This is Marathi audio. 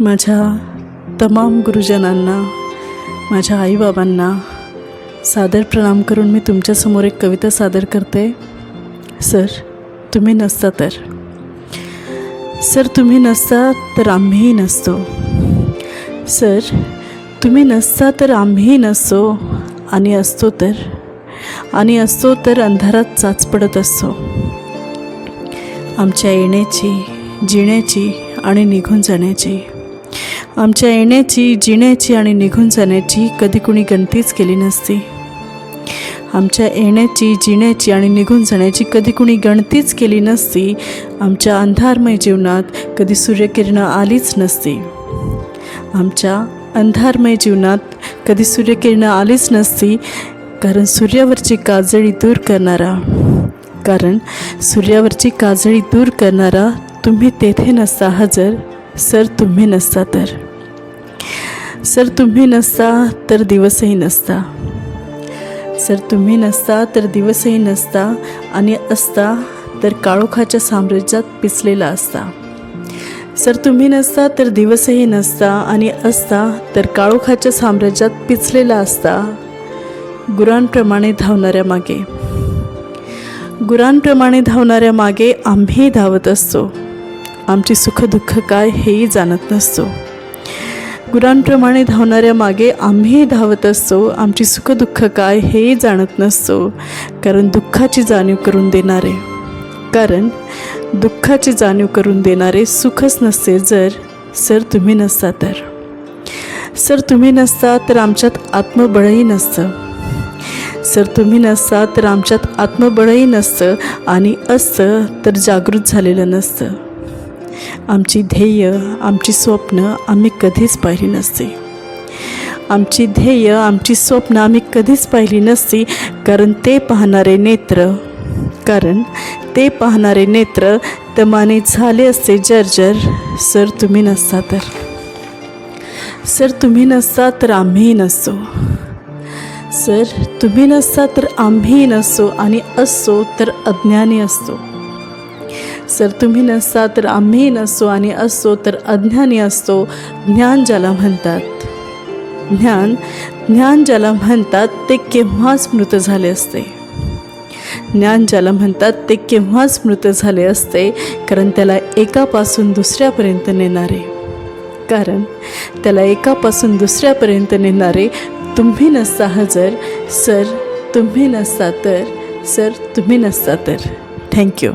माझ्या तमाम गुरुजनांना माझ्या आईबाबांना सादर प्रणाम करून मी तुमच्यासमोर एक कविता सादर करते. सर तुम्ही नसता तर. सर तुम्ही नसता तर आम्हीही नसतो. सर तुम्ही नसता तर आम्हीही नसतो. आणि असतो तर. आणि असतो तर अंधारात चाच पडत असतो. आमच्या येण्याची जिण्याची आणि निघून जाण्याची. आमच्या येण्याची जिण्याची आणि निघून जाण्याची कधी कुणी गणतीच केली नसती. आमच्या येण्याची जिण्याची आणि निघून जाण्याची कधी कुणी गणतीच केली नसती. आमच्या अंधारमय जीवनात कधी सूर्यकिरणं आलीच नसती. आमच्या अंधारमय जीवनात कधी सूर्यकिरणं आलीच नसती कारण सूर्यावरची काजळी दूर करणारा कारण सूर्यावरची काजळी दूर करणारा तुम्ही तेथे नसता हजर सर तुम्ही नसता तर. सर तुम्ही नसता तर दिवसही नसता. सर तुम्ही नसता तर दिवसही नसता आणि असता तर काळोखाच्या साम्राज्यात पिचलेला असता. सर तुम्ही नसता तर दिवसही नसता आणि असता तर काळोखाच्या साम्राज्यात पिचलेला असता. गुरांप्रमाणे धावणाऱ्या मागे. गुरांप्रमाणे धावणाऱ्या मागे आम्ही धावत असतो. आमची सुखदुःख काय हेही जाणत नसतो. गुरांप्रमाणे धावणाऱ्या मागे आम्हीही धावत असतो. आमची सुखदुःख काय हेही जाणत नसतो कारण दुःखाची जाणीव करून देणारे. कारण दुःखाची जाणीव करून देणारे सुखच नसते जर सर तुम्ही नसता तर. सर तुम्ही नसता तर आमच्यात आत्मबळही नसतं. सर तुम्ही नसता तर आमच्यात आत्मबळही नसतं आणि असतं तर जागृत झालेलं नसतं. आमची ध्येय आमची स्वप्न आम्ही कधीच पाहिली नसती. आमची ध्येय आमची स्वप्न आम्ही कधीच पाहिली नसती. कारण ते पाहणारे नेत्र कारण ते पाहणारे नेत्र तमाने झाले असते. जर्जर सर तुम्ही नसता तर. सर तुम्ही नसता तर आम्हीही नसतो. सर तुम्ही नसता तर आम्हीही नसतो आणि असतो तर अज्ञानी असतो. सर तुम्ही नसता तर आम्ही नसतो आणि असतो तर अज्ञानी असतो ज्ञान ज्याला म्हणतात. ज्ञान ज्ञान ज्याला म्हणतात ते केव्हाच मृत झाले असते. ज्ञान ज्याला म्हणतात ते केव्हाच मृत झाले असते कारण त्याला एकापासून दुसऱ्यापर्यंत नेणारे. कारण त्याला एकापासून दुसऱ्यापर्यंत नेणारे तुम्ही नसता हजर सर तुम्ही नसता तर सर तुम्ही नसता तर. थँक्यू